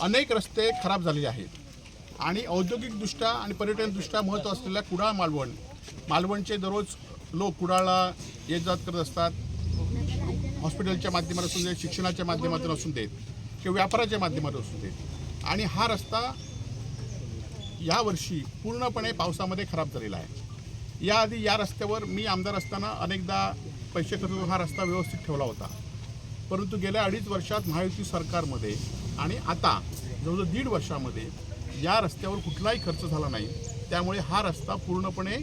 अनेक रस्ते खराब झालेले आहेत. आणि औद्योगिकदृष्ट्या आणि पर्यटनदृष्ट्या महत्त्व असलेल्या कुडाळ मालवण मालवणचे दररोज लोक कुडाळला येत जात करत असतात. हॉस्पिटलच्या माध्यमातून असू देत शिक्षणाच्या माध्यमातून असू देत किंवा व्यापाराच्या माध्यमातून असू देत. आणि हा रस्ता यावर्षी पूर्णपणे पावसामध्ये खराब झालेला आहे. याआधी या रस्त्यावर मी आमदार असताना अनेकदा पैसे खर्च हा रस्ता व्यवस्थित ठेवला होता. परंतु गेल्या अडीच वर्षात महायुती सरकारमध्ये आणि आता जवळजवळ दीड वर्षामध्ये या रस्त्यावर कुठलाही खर्च झाला नाही. त्यामुळे हा रस्ता पूर्णपणे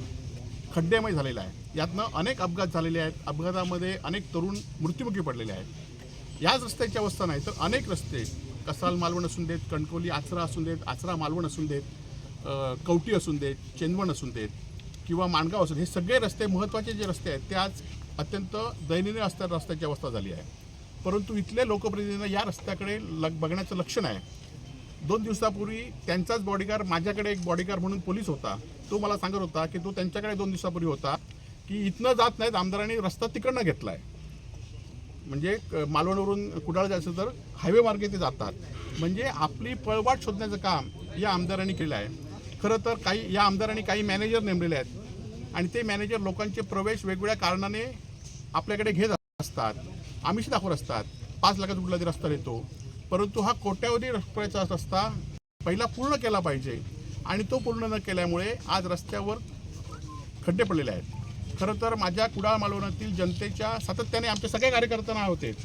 खड्डेमय झालेला आहे. यातनं अनेक अपघात झालेले आहेत. अपघातामध्ये अनेक तरुण मृत्युमुखी पडलेले आहेत. याच रस्त्याची अवस्था नाही तर अनेक रस्ते कसाल मालवण असून देत कणकोली आचरा असून देत आचरा मालवण असून देत कवटी असून देत चेंदवण असून देत किंवा माणगाव असून हे सगळे रस्ते महत्त्वाचे जे रस्ते आहेत ते आज अत्यंत दयनीय असतात रस्त्याची अवस्था झाली आहे. परंतु इथल्या लोकप्रतिनिधींना या रस्त्याकडे लग बघण्याचं लक्ष नाही दोन दिवसापूर्वी त्यांचाच बॉडीगार्ड माझ्याकडे एक बॉडीगार्ड म्हणून पोलीस होता. तो मला सांगत होता की तो त्यांच्याकडे दोन दिवसापूर्वी होता की इथनं जात नाहीत आमदारांनी रस्ता तिकडनं घेतला आहे म्हणजे मालवणवरून कुडाळ जायचं तर हायवे मार्गे ते जातात. म्हणजे आपली पळवाट शोधण्याचं काम या आमदारांनी केलं आहे. खरं तर काही या आमदारांनी काही मॅनेजर नेमलेले आहेत. आणि ते मॅनेजर लोकांचे प्रवेश वेगवेगळ्या कारणाने आपल्याकडे घेत असतात. आमिष दाखवत असतात. पाच लाखात कुठला तरी रस्ता देतो. परंतु हा कोट्यावधी रुपयाचा रस्ता पहिला पूर्ण केला पाहिजे आणि तो पूर्ण न केल्यामुळे आज रस्त्यावर खड्डे पडलेले आहेत. खरं तर माझ्या कुडाळ मालवणातील जनतेच्या सातत्याने आमचे सगळे कार्यकर्त्यांना होतेच.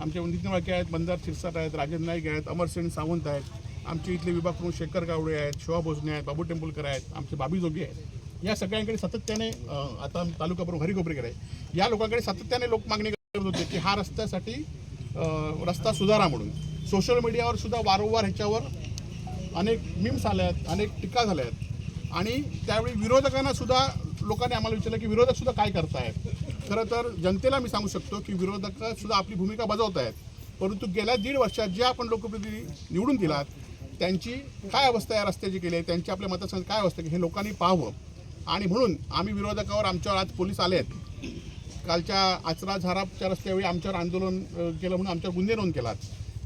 आमचे नितीन वाके आहेत मंदार शिरसाट आहेत राजन नाईक आहेत अमरसेन सावंत आहेत. आमचे इथले विभाग प्रमुख शेखर गावडे आहेत शोभा भोसने आहेत बाबू टेंबुलकर आहेत आमचे बाबी जोगी आहेत. या सगळ्यांकडे सातत्याने आता तालुका प्रमुख हरिकोपरेकर आहे. या लोकांकडे सातत्याने लोक मागणी होते की हा रस्त्यासाठी रस्ता सुधारा म्हणून. सोशल मीडियावर सुद्धा वारंवार ह्याच्यावर अनेक मिम्स आल्या आहेत अनेक टीका झाल्या आहेत. आणि त्यावेळी विरोधकांना सुद्धा लोकांनी आम्हाला विचारलं की विरोधक सुद्धा काय करतायत? खरं तर जनतेला मी सांगू शकतो की विरोधक सुद्धा आपली भूमिका बजावत आहेत परंतु गेल्या दीड वर्षात जे आपण लोकप्रतिनिधी निवडून दिलात त्यांची काय अवस्था या रस्त्याची केली? आहे त्यांची आपल्या मतदारसंघात काय अवस्था केली? हे लोकांनी पाहावं. आणि म्हणून आम्ही विरोधकावर आमच्यावर आज पोलीस आले आहेत. कालच्या आचरा झाराच्या रस्त्यावेळी आमच्यावर आंदोलन केलं म्हणून आमच्यावर गुन्हे नोंद केलात.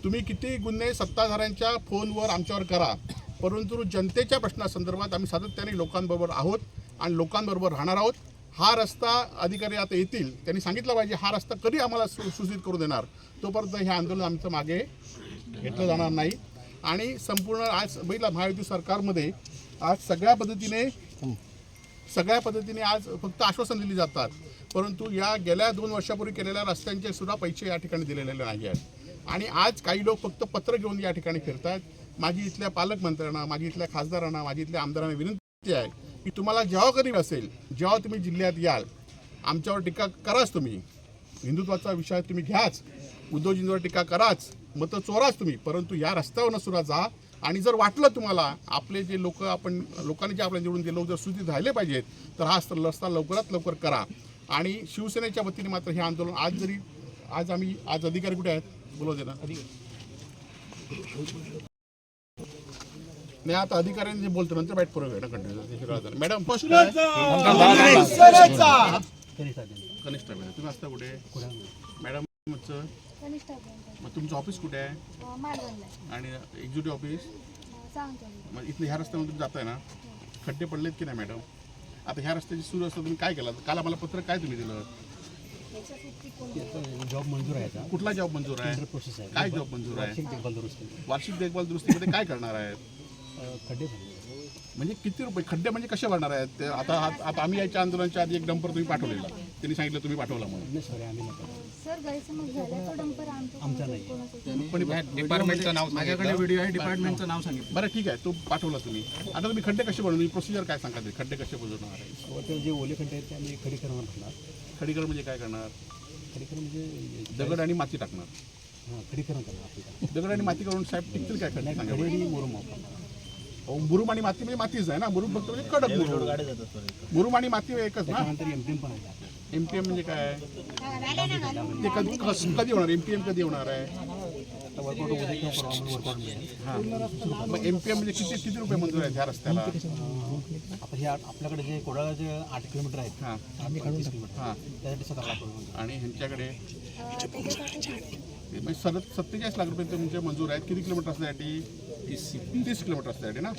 तुम्ही किती गुन्हे सत्ताधाऱ्यांच्या फोनवर आमच्यावर करा परंतु जनतेच्या प्रश्नासंदर्भात आम्ही सातत्याने लोकांबरोबर आहोत आणि लोकांबरोबर राहणार आहोत. हा रस्ता अधिकारी आता येतील त्यांनी सांगितलं पाहिजे हा रस्ता कधी आम्हाला सु सूचित करू देणार? तोपर्यंत हे आंदोलन आमचं मागे घेतलं जाणार नाही. आणि संपूर्ण आज बघितला महायुती सरकारमध्ये आज सगळ्या पद्धतीने सगळ्या पद्धतीने आज फक्त आश्वासन दिली जातात. परंतु या गेल्या दोन वर्षापूर्वी केलेल्या रस्त्यांचे सुद्धा पैसे या ठिकाणी दिलेले नाही आहेत. आणि आज काही लोक फक्त पत्र घेऊन या ठिकाणी फिरत आहेत माझी इथल्या पालकमंत्र्यांना माझी इथल्या खासदारांना माझी इथल्या आमदारांना विनंती आहे की तुम्हाला जेव्हा कधी असेल जेव्हा तुम्ही जिल्ह्यात याल आमच्यावर टीका कराच तुम्ही. हिंदुत्वाचा विषय तुम्ही घ्याच. उद्योजींवर टीका कराच. मतं चोराच तुम्ही. परंतु या रस्त्यावरनं सुद्धा जा. आणि जर वाटलं तुम्हाला आपले जे लोक आपण लोकांनी जे आपल्याला निवडून दिले लोक जर सुधी राहिले पाहिजेत तर हा रस्ता लवकरात लवकर करा. आणि शिवसेनेच्या वतीने मात्र हे आंदोलन आज जरी आज आम्ही आज अधिकारी कुठे आहेत? बोलव दे ना. नाही आता अधिकाऱ्यांनी जे बोलतो नंतर बॅट पुरव कंटिन्यू मॅडम फर्स्ट कनिष्ठ मॅडम तुम्ही असता कुठे? मॅडम तुमचं? कनिष्ठ अभियंता मग तुमचं ऑफिस कुठे आहे. आणि एक्झिक्युटिव्ह ऑफिस. मग इथलं ह्या रस्त्यावर तुम्ही जाताय ना? खड्डे पडलेत की नाही मॅडम? आता ह्या रस्त्याची सुरू असतं तुम्ही काय केलं? काल आम्हाला पत्र काय तुम्ही दिलं? जॉब मंजूर आहे का कुठला जॉब मंजूर आहे? प्रोसेस आहे. काय जॉब मंजूर आहे? वार्षिक देखभाल दुरुस्ती. वार्षिक देखभाल दुरुस्तीमध्ये काय करणार आहेत खड्डे. म्हणजे किती रुपये खड्डे म्हणजे कसे भरणार आहेत? आता आता आम्ही याच्या आंदोलनाच्या आधी एक डंपर तुम्ही पाठवलेला. त्यांनी सांगितलं तुम्ही पाठवला म्हणून. नाही सॉरी आम्ही नाही करत. सर गैरसमज झाला तो डंपर आमचा आमचा नाही. कोणाचा पण डिपार्टमेंटचं नाव माझ्याकडे व्हिडिओ आहे डिपार्टमेंटचं नाव सांगितलं. बरं ठीक आहे. तो पाठवला तुम्ही. आता तुम्ही खड्डे कसे बनवून प्रोसिजर काय सांगा ते खड्डे कसे बुजवणार आहे जे ओले खड्डे आहेत ते आम्ही खडीकरण करणार. खडीकरण म्हणजे काय करणार? खडीकरण म्हणजे दगड आणि माती टाकणार. हां खडीकरण करणार दगड आणि माती करून साहेब टिकतील काय खड्डे? सांगा मुरुम अहो, मुरुम आणि माती म्हणजे मातीच आहे ना मुरुम फक्त म्हणजे कडक मुरुम. मुरुम आणि माती एकच ना? एमटीएम. एमपीएम म्हणजे काय? ते कधी कधी होणार? एमपीएम कधी होणार आहे? हां. मग एमपीएम म्हणजे किती किती रुपये मंजूर आहेत ह्या रस्त्याला? आता हे आपल्याकडे जे कोडाळाचे आठ किलोमीटर आहेत हां. आम्ही काढून किलोमीटर हां. त्यासाठी सतरा लाख रुपये मंजूर. आणि ह्यांच्याकडे? म्हणजे सर सत्तेचाळीस लाख रुपये तुमचे मंजूर आहेत. किती किलोमीटर असण्यासाठी? तीस किलोमीटर रस्त्यासाठी ना?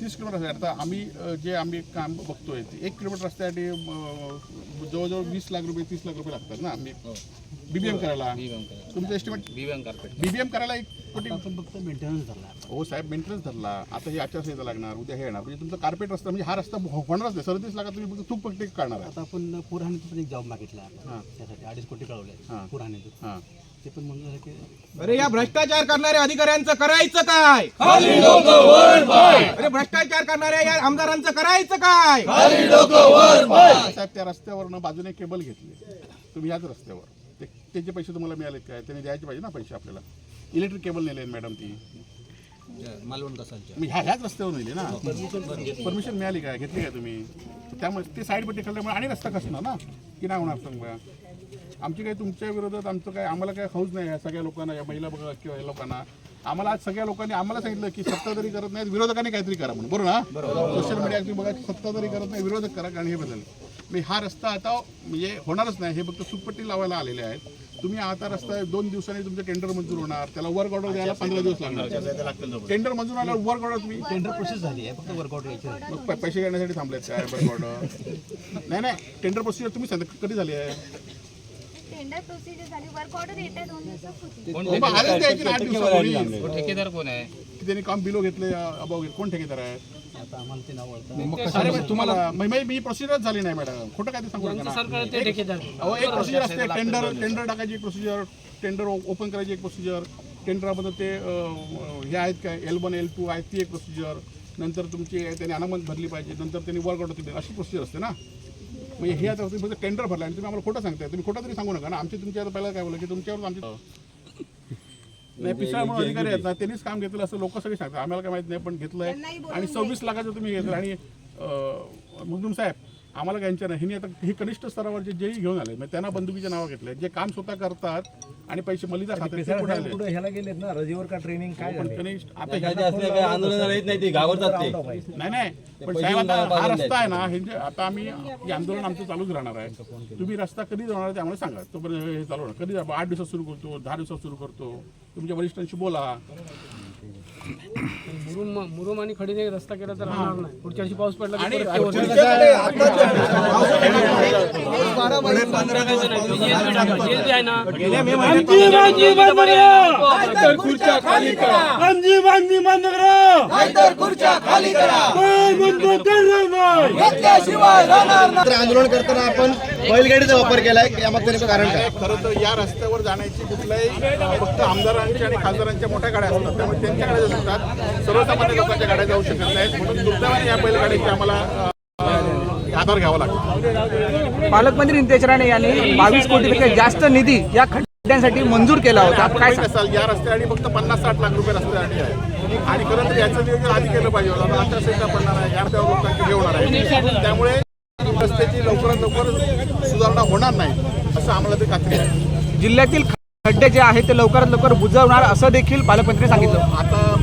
तीस किलोमीटर रस्त्यासाठी. आता आम्ही जे आम्ही काम बघतोय ते एक किलोमीटर रस्त्यासाठी जवळजवळ वीस लाख रुपये तीस लाख रुपये लागतात ना? आम्ही बीबीएम करायला. तुमचं एस्टिमेट बीबीएम करायला एक कोटी आपण फक्त मेंटेनन्स झाला हो साहेब मेंटेनन्स धरला. आता ही आचारसंहिता लागणार उद्या हे येणार. म्हणजे तुमचा कार्पेट रस्ता म्हणजे हा रस्ता हो- होणारच नाही. सदतीस लाखात तुम्ही फक्त तूप पट्टी काढणार आहे. आता आपण पुरहाणीतून पण एक जॉब मागितला हां. त्यासाठी अडीच कोटी कळवले. पुरहाणीतून हां. ते पण झालं की अरे या भ्रष्टाचार करणाऱ्या अधिकाऱ्यांचं करायचं काय? अरे भ्रष्टाचार करणाऱ्या या आमदारांचं करायचं काय? साहेब त्या रस्त्यावरनं बाजूने केबल घेतली. तुम्ही याच रस्त्यावर. ते त्याचे पैसे तुम्हाला मिळाले काय? त्याने द्यायचे पाहिजे ना पैसे आपल्याला? इलेक्ट्रिक केबल नेले मॅडम ती. मालवण कसालच्या. मी ह्या ह्याच रस्त्यावर नेली ना. परमिशन मिळाली काय घेतली काय तुम्ही? त्यामुळे ते साईड पट्टी खाल्ल्यामुळे आणि रस्ता कसणार ना? की नाही होणार सांगा. आमची काही तुमच्या विरोधात आमचं काय आम्हाला काय हौस नाही या सगळ्या लोकांना या महिला बघा किंवा या लोकांना. आम्हाला आज सगळ्या लोकांनी आम्हाला सांगितलं की सत्ताधारी करत नाहीत विरोधकांनी काहीतरी करा म्हणून. बरोबर ना? सोशल मीडिया तुम्ही बघा सत्ताधारी करत नाही विरोधक करा कारण हे बदल. मी हा रस्ता आता म्हणजे होणारच नाही हे फक्त सुटपट्टी लावायला आलेले आहेत. तुम्ही आता रस्ता दोन दिवसांनी तुमचं टेंडर मंजूर होणार. त्याला वर्क ऑर्डर द्यायला पंधरा दिवस लागणार. टेंडर मंजूर आल्यावर वर्क ऑर्डर तुम्ही टेंडर प्रोसेस झाली आहे फक्त वर्कआउट घ्यायची आहे. मग पैसे घेण्यासाठी थांबलेत काय वर्क ऑर्डर नाही नाही टेंडर प्रोसिजर तुम्ही सांगता कधी झाली आहे? टेंडर प्रोसिजर झाली वर्क ऑर्डर दोन दिवसात होती. ठेकेदार? कोण आहे त्यांनी काम बिलो घेतले अभाव घेतले कोण ठेकेदार आहे? आता आम्हाला ते नाव ओळखतं अरे पण तुम्हाला मग- मग मी प्रोसिजरच झाली नाही मॅडम खोटं काय ते सांगू नका ना. एक- अहो, एक प्रोसिजर असते. टेंडर टेंडर टाकायची एक प्रोसिजर टेंडर ओपन करायची एक प्रोसिजर टेंडराबद्दल ते अं, हे आहेत काय? एल वन एल टू आहेत ती एक प्रोसिजर नंतर तुमची त्यांनी अनामत भरली पाहिजे. नंतर त्यांनी वर्क ऑर्डर दिली. अशी प्रोसिजर असते ना. म्हणजे हे आता तुम्ही फक्त टेंडर भरला आणि तुम्ही आम्हाला खोटं सांगताय. तुम्ही खोटं तरी सांगू नका ना. आमची तुमच्या आता पहिला काय बोललं की तुमच्यावर आमची नाही म्हणून अधिकारी आहेत ना त्यांनीच काम घेतलं असं लोक सगळे सांगतात. आम्हाला काय माहीत नाही पण घेतलंय. आणि सव्वीस लाखाचं तुम्ही घेतलं. आणि मुगदुम साहेब आम्हाला काय यांच्या नाही. आता हे कनिष्ठ स्तरावरचे जेही घेऊन आले म्हणजे त्यांना बंदुकीचे नावं घेतले. जे काम स्वतः करतात आणि पैसे मलिदा खातात ते कुठे आले. कुठं ह्याला गेलेत ना रजेवर का ट्रेनिंग काय पण? कनिष्ठ आता आंदोलन येत नाही ते घाबरतात ते. नाही नाही. पण साहेब आता हा रस्ता आहे ना हे जे आता आम्ही हे आंदोलन आमचं चालूच राहणार आहे. तुम्ही रस्ता कधी जाणार ते आम्हाला सांगा. तोपर्यंत हे चालू राहणार. कधी आठ दिवसात सुरू करतो दहा दिवसात सुरू करतो. तुमच्या वरिष्ठांशी बोला. मुरुम मुरुम आणि खडीने रस्ता केला तर राहणार नाही. पुढच्या वर्षी पाऊस पडला आणि आंदोलन करताना आपण बैलगाडीचा वापर केलाय यामागचं कारण काय? खरं तर या रस्त्यावर जाण्याची कुठल्याही फक्त आमदारांची आणि खासदारांच्या मोठ्या गाड्या असतात. त्यामुळे त्यांच्या गाड्या जाऊ शकतात. सर्वसामान्य लोकांच्या गाड्या जाऊ शकत नाहीत. म्हणून दुर्दैवाने या बैलगाडीची आम्हाला आधार घ्यावा लागतो पालकमंत्री नितेश राणे यांनी बावीस कोटीपेक्षा जास्त निधी या खड्ड्यांसाठी मंजूर केला होता. काय असाल या रस्त्यासाठी फक्त पन्नास साठ लाख रुपये रस्त्यासाठी आहे आणि खरं तर याचं नियोजन आधी केलं पाहिजे होतं. आता आचारसंहिता पडणार आहे या रस्त्यावर लोकांची हे होणार आहे. त्यामुळे रस्त्याची लवकरात लवकर सुधारणा होणार नाही असं आम्हाला ते खात्री आहे. जिल्ह्यातील खड्डे जे आहेत ते लवकरात लवकर बुजवणार असं देखील पालकमंत्री सांगितलं. आता